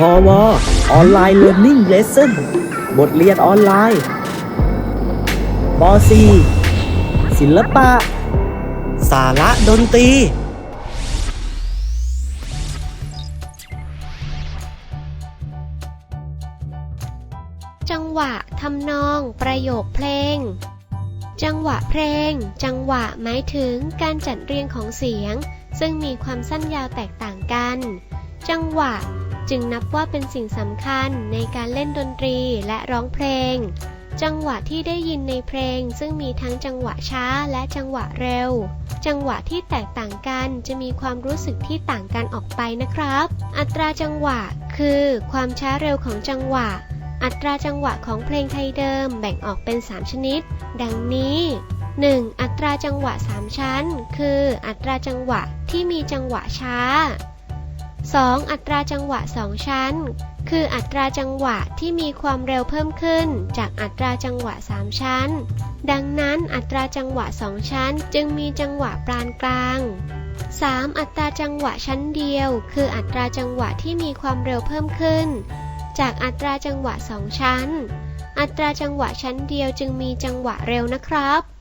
พอวออนไลน์เรียน i ิ g เลส s o n บทเรียนออนไลน์ป .4 ศิลปะ สาระดนตรี จังหวะทำนองประโยคเพลง จังหวะเพลง จังหวะหมายถึงการจัดเรียงของเสียง ซึ่งมีความสั้นยาวแตกต่างกัน จังหวะ จึงนับว่าเป็นสิ่งสำคัญในการเล่นดนตรีและร้องเพลง จังหวะที่ได้ยินในเพลง ซึ่งมีทั้งจังหวะช้าและจังหวะเร็ว จังหวะที่แตกต่างกันจะมีความรู้สึกที่ต่างกันออกไปนะครับ อัตราจังหวะคือ ความช้าเร็วของจังหวะ อัตราจังหวะของเพลงไทยเดิมแบ่งออกเป็น 3 ชนิด ดังนี้ 1. อัตราจังหวะ 3 ชั้น คือ อัตราจังหวะที่มีจังหวะช้า 2. อัตราจังหวะ 2 ชั้น คืออัตราจังหวะที่มีความเร็วเพิ่มขึ้น จากอัตราจังหวะ 3 ชั้น ดังนั้นอัตราจังหวะ 2 ชั้น จึงมีจังหวะปานกลาง 3. อัตราจังหวะชั้นเดียว คืออัตราจังหวะที่มีความเร็วเพิ่มขึ้น จากอัตราจังหวะ 2 ชั้น อัตราจังหวะชั้นเดียวจึงมีจังหวะเร็วนะครับ